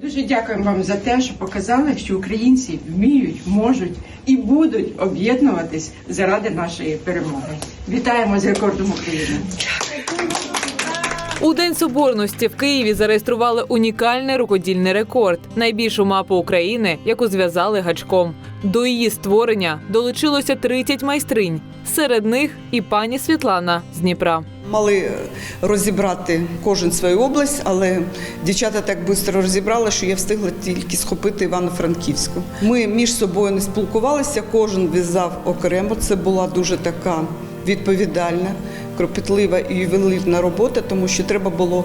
Дуже дякуємо вам за те, що показали, що українці вміють, можуть і будуть об'єднуватись заради нашої перемоги. Вітаємо з рекордом України. У День Соборності в Києві зареєстрували унікальний рукодільний рекорд найбільшу мапу України, яку зв'язали гачком. До її створення долучилося 30 майстринь. Серед них і пані Світлана з Дніпра. Мали розібрати кожен свою область, але дівчата так швидко розібрали, що я встигла тільки схопити Івано-Франківську. Ми між собою не спілкувалися, кожен в'язав окремо. Це була дуже така відповідальна, кропітлива і ювелірна робота, тому що треба було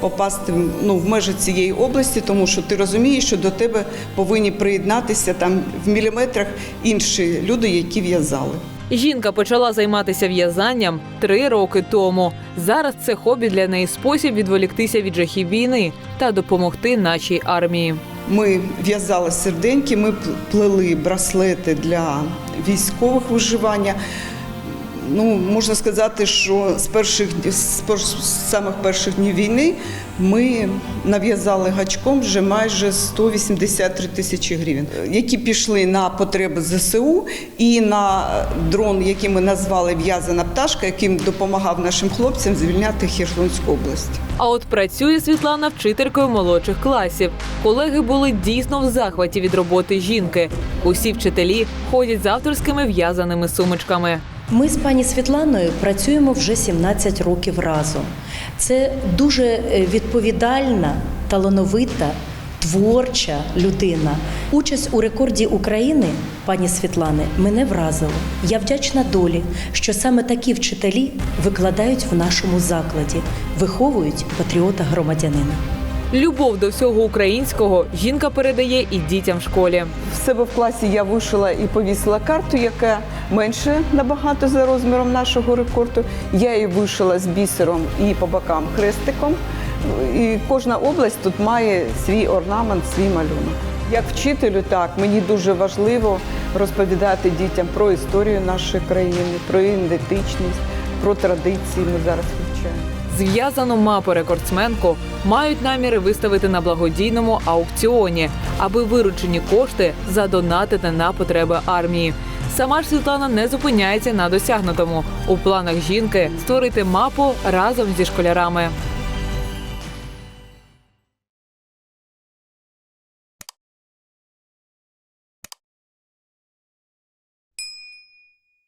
попасти ну, в межі цієї області, тому що ти розумієш, що до тебе повинні приєднатися там в міліметрах інші люди, які в'язали. Жінка почала займатися в'язанням три роки тому. Зараз це хобі для неї спосіб відволіктися від жахів війни та допомогти нашій армії. Ми в'язали серденьки, ми плели браслети для військових виживання. Ну, можна сказати, що з перших з самих перших днів війни ми нав'язали гачком вже майже 183 тисячі гривень, які пішли на потреби ЗСУ і на дрон, який ми назвали В'язана пташка, яким допомагав нашим хлопцям звільняти Херсонську область. А от працює Світлана вчителькою молодших класів. Колеги були дійсно в захваті від роботи жінки. Усі вчителі ходять з авторськими в'язаними сумочками. Ми з пані Світланою працюємо вже 17 років разом. Це дуже е, відповідальна, талановита, творча людина. Участь у рекорді України пані Світлани мене вразила. Я вдячна долі, що саме такі вчителі викладають в нашому закладі, виховують патріота громадянина. Любов до всього українського жінка передає і дітям в школі. В себе в класі я вишила і повісила карту, яка менше набагато за розміром нашого рекорду. Я її вишила з бісером і по бокам хрестиком. І кожна область тут має свій орнамент, свій малюнок. Як вчителю, так мені дуже важливо розповідати дітям про історію нашої країни, про ідентичність, про традиції. Ми зараз вивчаємо. Зв'язану мапу рекордсменку мають наміри виставити на благодійному аукціоні, аби виручені кошти задонатити на потреби армії. Сама ж Світлана не зупиняється на досягнутому. У планах жінки створити мапу разом зі школярами.